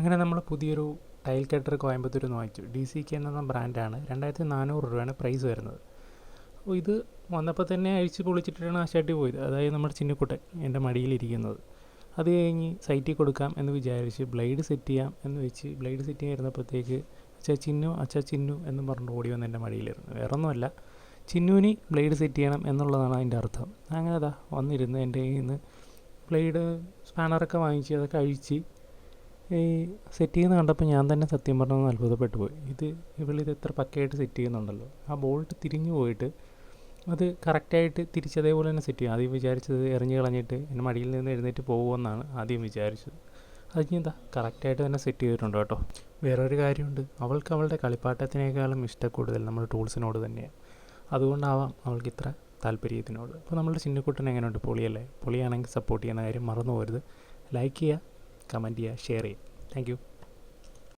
അങ്ങനെ നമ്മൾ പുതിയൊരു ടൈൽ കട്ടർ കോയമ്പത്തൂർ നിന്ന് വാങ്ങിച്ചു. ഡി സി കെ എന്ന ബ്രാൻഡാണ് രണ്ടായിരത്തി നാനൂറ് രൂപയാണ് പ്രൈസ് വരുന്നത്. അപ്പോൾ ഇത് വന്നപ്പോൾ തന്നെ അഴിച്ച് പൊളിച്ചിട്ടാണ് ആ ഷർട്ട് പോയത്. അതായത് നമ്മുടെ ചിന്നക്കുട്ടൻ എന്റെ മടിയിലിരിക്കുന്നത് അത് കഴിഞ്ഞ് സൈറ്റിൽ കൊടുക്കാം എന്ന് വിചാരിച്ച് ബ്ലേഡ് സെറ്റ് ചെയ്യാം എന്ന് വെച്ച് ബ്ലേഡ് സെറ്റ് ചെയ്യായിരുന്നപ്പോഴത്തേക്ക് അച്ഛാ ചിന്നു അച്ഛാ ചിന്നു എന്ന് പറഞ്ഞിട്ട് ഓടി വന്ന് എന്റെ മടിയിലിരുന്നു. വേറെ ഒന്നുമല്ല ചിന്നുവിന് ബ്ലേഡ് സെറ്റ് ചെയ്യണം എന്നുള്ളതാണ് അതിന്റെ അർത്ഥം. അങ്ങനെ അതാ വന്നിരുന്ന് എന്റെ കയ്യിൽ നിന്ന് ബ്ലേഡ് സ്പാനറൊക്കെ വാങ്ങിച്ച് അതൊക്കെ അഴിച്ച് ഈ സെറ്റ് ചെയ്യുന്ന കണ്ടപ്പോൾ ഞാൻ തന്നെ സത്യം പറഞ്ഞൊന്ന് അത്ഭുതപ്പെട്ടു പോയി ഇത് ഇവളിത് എത്ര പക്കയായിട്ട് സെറ്റ് ചെയ്യുന്നുണ്ടല്ലോ. ആ ബോൾട്ട് തിരിഞ്ഞു പോയിട്ട് അത് കറക്റ്റായിട്ട് തിരിച്ചതേപോലെ തന്നെ സെറ്റ് ചെയ്യും. ആദ്യം വിചാരിച്ചത് എറിഞ്ഞു കളഞ്ഞിട്ട് എന്റെ മടിയിൽ നിന്ന് എഴുന്നേറ്റ് പോകുമെന്നാണ് ആദ്യം വിചാരിച്ചത്. അത് എന്താ? കറക്റ്റായിട്ട് തന്നെ സെറ്റ് ചെയ്തിട്ടുണ്ട് കേട്ടോ. വേറൊരു കാര്യമുണ്ട്. അവൾക്ക് അവളുടെ കളിപ്പാട്ടത്തിനേക്കാളും ഇഷ്ടക്കൂടുതൽ നമ്മൾ ടൂൾസിനോട് തന്നെയാണ്. അതുകൊണ്ടാവാം അവൾക്ക് ഇത്ര താല്പര്യത്തിനോട് അപ്പോൾ നമ്മുടെ ചിന്നക്കുട്ടൻ എങ്ങനെയുണ്ട്? പൊളിയല്ലേ? പൊളിയാണെങ്കിൽ സപ്പോർട്ട് ചെയ്യുന്ന കാര്യം മറന്നു പോരുത് ലൈക്ക് ചെയ്യുക. കമന്റ് ചെയ്യുക ഷെയർ ചെയ്യുക താങ്ക്